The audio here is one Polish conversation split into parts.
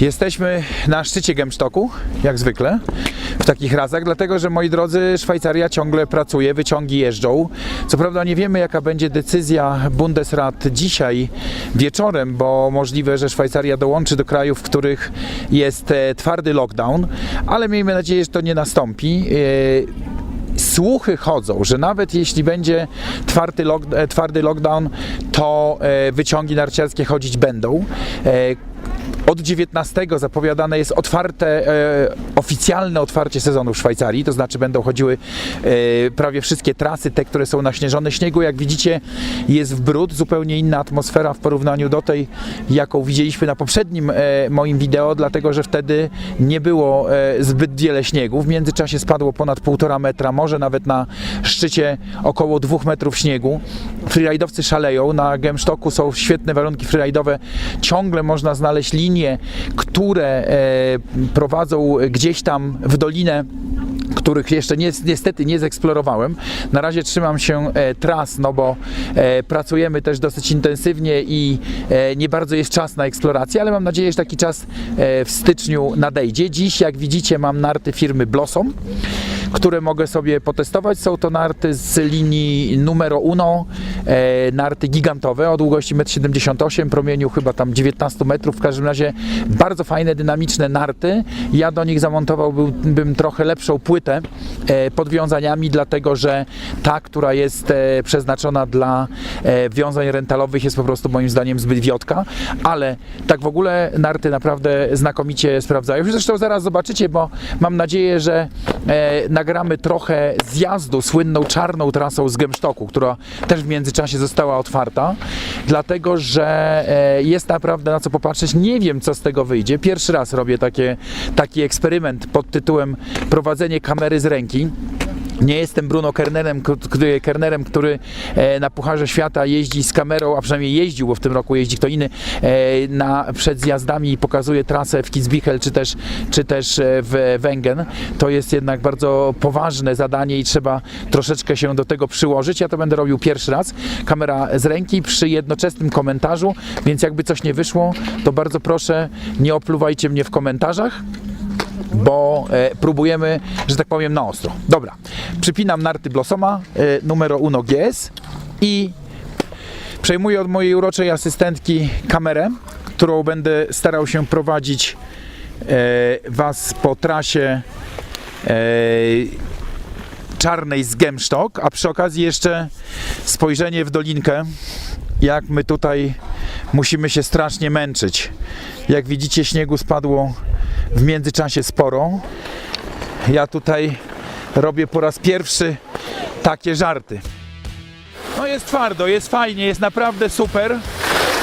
Jesteśmy na szczycie Gemsztoku, jak zwykle, w takich razach, dlatego że moi drodzy, Szwajcaria ciągle pracuje, wyciągi jeżdżą. Co prawda nie wiemy, jaka będzie decyzja Bundesrat dzisiaj wieczorem, bo możliwe, że Szwajcaria dołączy do krajów, w których jest e, twardy lockdown, ale miejmy nadzieję, że to nie nastąpi. E, Słuchy chodzą, że nawet jeśli będzie twardy, lock, e, twardy lockdown, to wyciągi narciarskie chodzić będą. Od 19 zapowiadane jest otwarte, e, oficjalne otwarcie sezonu w Szwajcarii, to znaczy będą chodziły e, prawie wszystkie trasy, te, które są naśnieżone śniegu. Jak widzicie, jest w brud, zupełnie inna atmosfera w porównaniu do tej, jaką widzieliśmy na poprzednim e, moim wideo, dlatego że wtedy nie było e, zbyt wiele śniegu. W międzyczasie spadło ponad 1,5 metra, może nawet na szczycie około 2 metrów śniegu. Freeride'owcy szaleją, na Gemsztoku są świetne warunki freeride'owe, ciągle można znaleźć linie, które e, prowadzą gdzieś tam w dolinę których jeszcze nie, niestety nie zeksplorowałem. Na razie trzymam się e, tras, no bo e, pracujemy też dosyć intensywnie i nie bardzo jest czas na eksplorację, ale mam nadzieję, że taki czas w styczniu nadejdzie. Dziś, jak widzicie, mam narty firmy Blossom, które mogę sobie potestować. Są to narty z linii numero uno, e, narty gigantowe o długości 1,78 m, promieniu chyba tam 19 metrów. W każdym razie bardzo fajne, dynamiczne narty. Ja do nich zamontowałbym trochę lepszą płytę e, pod wiązaniami, dlatego że ta, która jest e, przeznaczona dla e, wiązań rentalowych jest po prostu moim zdaniem zbyt wiotka, ale tak w ogóle narty naprawdę znakomicie sprawdzają. Zresztą zaraz zobaczycie, bo mam nadzieję, że e, nagramy trochę zjazdu słynną czarną trasą z Gemsztoku, która też w międzyczasie została otwarta, dlatego że e, jest naprawdę na co popatrzeć. Nie wiem, co z tego wyjdzie. Pierwszy raz robię takie, taki eksperyment pod tytułem prowadzenie kamery z ręki. Nie jestem Bruno Kernerem, k- k- Kernerem, który e, na Pucharze Świata jeździ z kamerą, a przynajmniej jeździł, bo w tym roku jeździ kto inny, e, na, przed zjazdami i pokazuje trasę w Kitzbühel czy też, czy też e, w Wengen. To jest jednak bardzo poważne zadanie i trzeba troszeczkę się do tego przyłożyć. Ja to będę robił pierwszy raz. Kamera z ręki przy jednoczesnym komentarzu, więc jakby coś nie wyszło, to bardzo proszę, nie opluwajcie mnie w komentarzach bo e, próbujemy, że tak powiem, na ostro. Dobra, przypinam narty Blossoma e, numero uno GS i przejmuję od mojej uroczej asystentki kamerę, którą będę starał się prowadzić e, Was po trasie e, czarnej z Gemstock, a przy okazji jeszcze spojrzenie w dolinkę, jak my tutaj musimy się strasznie męczyć. Jak widzicie, śniegu spadło w międzyczasie sporo. Ja tutaj robię po raz pierwszy takie żarty. No jest twardo, jest fajnie, jest naprawdę super.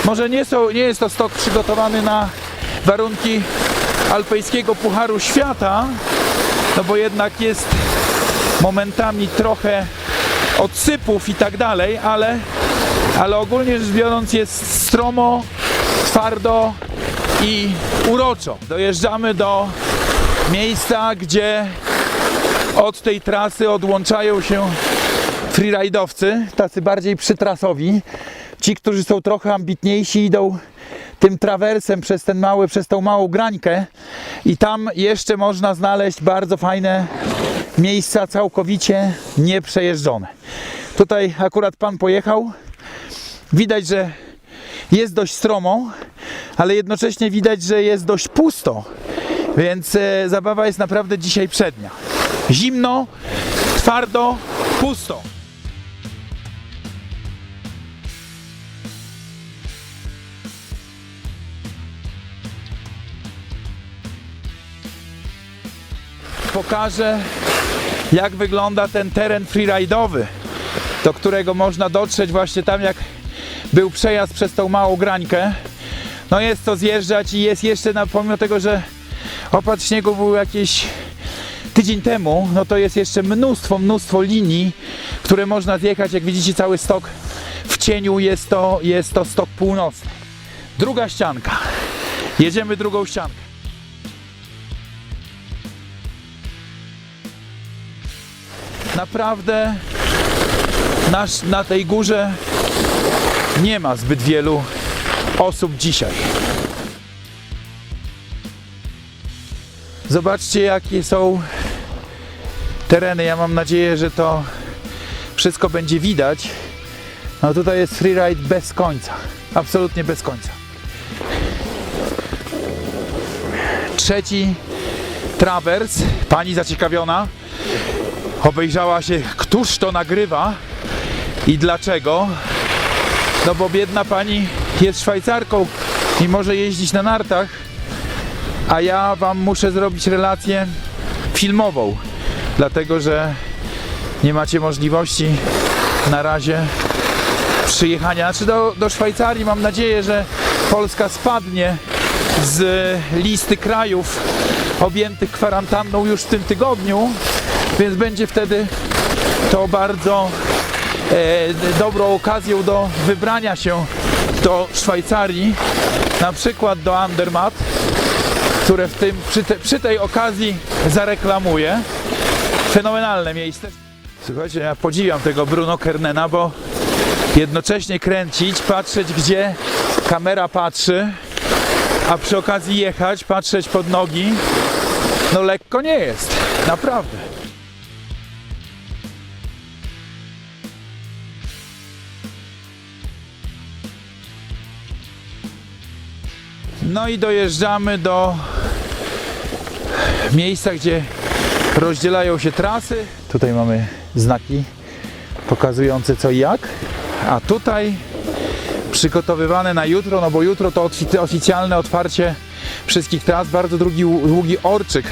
Może nie, są, nie jest to stok przygotowany na warunki alpejskiego Pucharu Świata, no bo jednak jest momentami trochę odsypów i tak dalej, ale, ale ogólnie rzecz biorąc jest stromo, twardo i uroczo. Dojeżdżamy do miejsca, gdzie od tej trasy odłączają się freeride'owcy, tacy bardziej przytrasowi. Ci, którzy są trochę ambitniejsi, idą tym trawersem przez ten mały, przez tą małą grańkę i tam jeszcze można znaleźć bardzo fajne miejsca całkowicie nieprzejeżdżone. Tutaj akurat pan pojechał. Widać, że jest dość stromo, ale jednocześnie widać, że jest dość pusto. Więc e, zabawa jest naprawdę dzisiaj przednia. Zimno, twardo, pusto. Pokażę, jak wygląda ten teren freeride'owy, do którego można dotrzeć właśnie tam, jak był przejazd przez tą małą grańkę. No jest to zjeżdżać i jest jeszcze, na, pomimo tego, że opad śniegu był jakieś tydzień temu, no to jest jeszcze mnóstwo, mnóstwo linii, które można zjechać. Jak widzicie, cały stok w cieniu jest to, jest to stok północny. Druga ścianka. Jedziemy drugą ściankę. Naprawdę nasz, na tej górze nie ma zbyt wielu osób dzisiaj. Zobaczcie jakie są tereny. Ja mam nadzieję, że to wszystko będzie widać. No tutaj jest freeride bez końca. Absolutnie bez końca. Trzeci trawers. Pani zaciekawiona obejrzała się, któż to nagrywa i dlaczego. No bo biedna pani jest Szwajcarką i może jeździć na nartach, a ja wam muszę zrobić relację filmową, dlatego że nie macie możliwości na razie przyjechania. Znaczy do, do Szwajcarii mam nadzieję, że Polska spadnie z listy krajów objętych kwarantanną już w tym tygodniu, więc będzie wtedy to bardzo e, dobrą okazją do wybrania się do Szwajcarii, na przykład do Andermatt, które w tym, przy, te, przy tej okazji zareklamuję. Fenomenalne miejsce. Słuchajcie, ja podziwiam tego Bruno Kernena, bo jednocześnie kręcić, patrzeć gdzie kamera patrzy, a przy okazji jechać, patrzeć pod nogi, no lekko nie jest, naprawdę. No i dojeżdżamy do miejsca, gdzie rozdzielają się trasy. Tutaj mamy znaki pokazujące co i jak. A tutaj przygotowywane na jutro, no bo jutro to ofi- oficjalne otwarcie wszystkich tras, bardzo długi, długi orczyk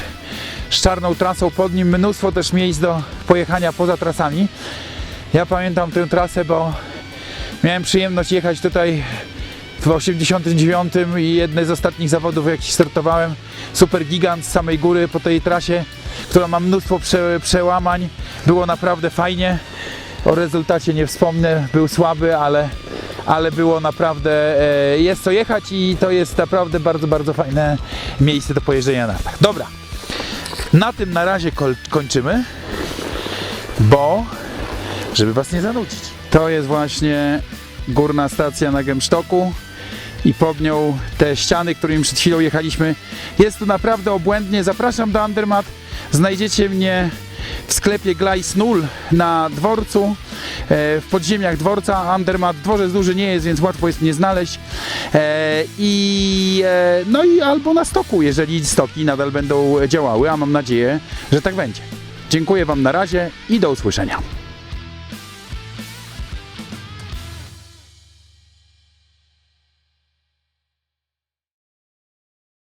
z czarną trasą pod nim, mnóstwo też miejsc do pojechania poza trasami. Ja pamiętam tę trasę, bo miałem przyjemność jechać tutaj w 89 i jedne z ostatnich zawodów, w jakich startowałem, super gigant z samej góry po tej trasie, która ma mnóstwo prze, przełamań. Było naprawdę fajnie. O rezultacie nie wspomnę, był słaby, ale, ale było naprawdę, e, jest co jechać i to jest naprawdę bardzo, bardzo fajne miejsce do pojeżdżenia na nartach. Dobra, na tym na razie kończymy, bo żeby Was nie zanudzić. To jest właśnie górna stacja na Gemsztoku i pod nią te ściany, którymi przed chwilą jechaliśmy. Jest tu naprawdę obłędnie. Zapraszam do Andermatt. Znajdziecie mnie w sklepie Glais Null na dworcu, e, w podziemiach dworca. Andermatt dworzec duży nie jest, więc łatwo jest mnie znaleźć. E, I e, no i albo na stoku, jeżeli stoki nadal będą działały, a mam nadzieję, że tak będzie. Dziękuję Wam na razie i do usłyszenia.